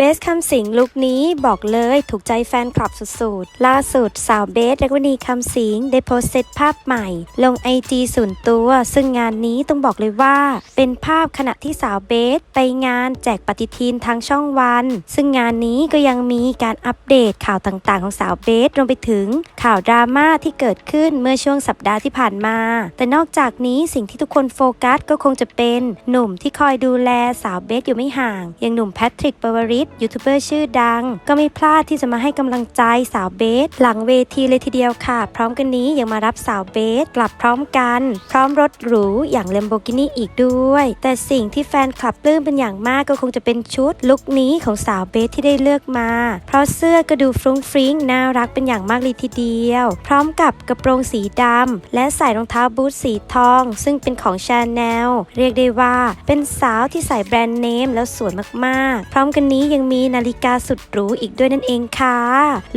เบสคำสิงลุคนี้บอกเลยถูกใจแฟนคลับสุดๆ ล่าสุดสาวเบสเรกวณีคำสิงได้โพสต์เซตภาพใหม่ ลงไอจีส่วนตัว ซึ่งงานนี้ต้องบอกเลยว่า เป็นภาพขณะที่สาวเบสไปงานแจกปฏิทินทางช่องวัน ซึ่งงานนี้ก็ยังมีการอัปเดตข่าวต่างๆ ของสาวเบสรวมไปถึงข่าวดราม่าที่เกิดขึ้นเมื่อช่วงสัปดาห์ที่ผ่านมา แต่นอกจากนี้สิ่งที่ทุกคนโฟกัสก็คงจะเป็น หนุ่มที่คอยดูแลสาวเบสอยู่ไม่ห่าง อย่างหนุ่มแพทริกปวริศยูทูบเบอร์ชื่อดัง ก็ไม่พลาดที่จะมาให้กำลังใจสาวเบส หลังเวทีเลยทีเดียวค่ะ พร้อมกันนี้ยังมารับสาวเบสกลับพร้อมกัน พร้อมรถหรูอย่างเลมโบกินีอีกด้วย แต่สิ่งที่แฟนคลับปลื้มเป็นอย่างมากก็คงจะเป็นชุดลุคนี้ของสาวเบสที่ได้เลือกมา เพราะเสื้อก็ดูฟรุ้งฟริ้งน่ารักเป็นอย่างมากเลยทีเดียว พร้อมกับกระโปรงสีดำและใส่รองเท้าบูทสีทอง ซึ่งเป็นของชาแนลเรียกได้ว่าเป็นสาวที่ใส่แบรนด์เนมแล้วสวยมากๆ พร้อมกันนี้ยังมีนาฬิกาสุดหรูอีกด้วยนั่นเองค่ะ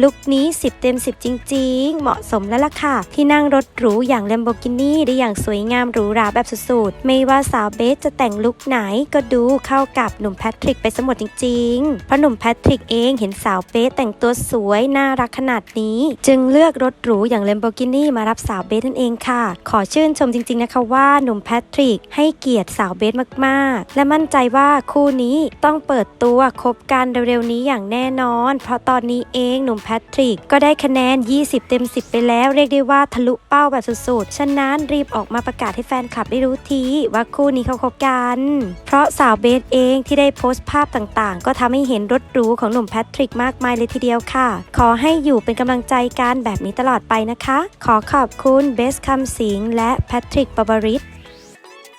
ลุคนี้ 10 เต็ม 10 จริง ๆ เหมาะสมแล้วล่ะค่ะ ที่นั่งรถหรูอย่าง Lamborghini ได้อย่างสวยงามหรูหราแบบสุดๆ ไม่ว่าสาวเบสจะแต่งลุคไหนก็ดูเข้ากับหนุ่มแพทริกไปสมหมดจริงๆ เพราะหนุ่มแพทริกเองเห็นสาวเบสแต่งตัวสวยน่ารักขนาดนี้ จึงเลือกรถหรูอย่าง Lamborghini มารับสาวเบสนั่นเองค่ะ ขอชื่นชมจริง ๆ นะคะว่าหนุ่มแพทริกให้เกียรติสาวเบสมากๆ และมั่นใจว่าคู่นี้ต้องเปิดตัวคบกันเร็วๆนี้อย่างแน่นอน เพราะตอนนี้เองหนุ่มแพทริกก็ได้คะแนน 20 เต็ม 10 ไปแล้ว เรียกได้ว่าทะลุเป้าแบบสุดๆ ฉะนั้นรีบออกมาประกาศให้แฟนคลับได้รู้ทีว่าคู่นี้เขาคบกัน เพราะสาวเบสเองที่ได้โพสต์ภาพต่างๆ ก็ทำให้เห็นรถหรูของหนุ่มแพทริกมากมายเลยทีเดียวค่ะ ขอให้อยู่เป็นกำลังใจกันแบบนี้ตลอดไปนะคะ ขอขอบคุณเบสคำสิงและแพทริกปบริศ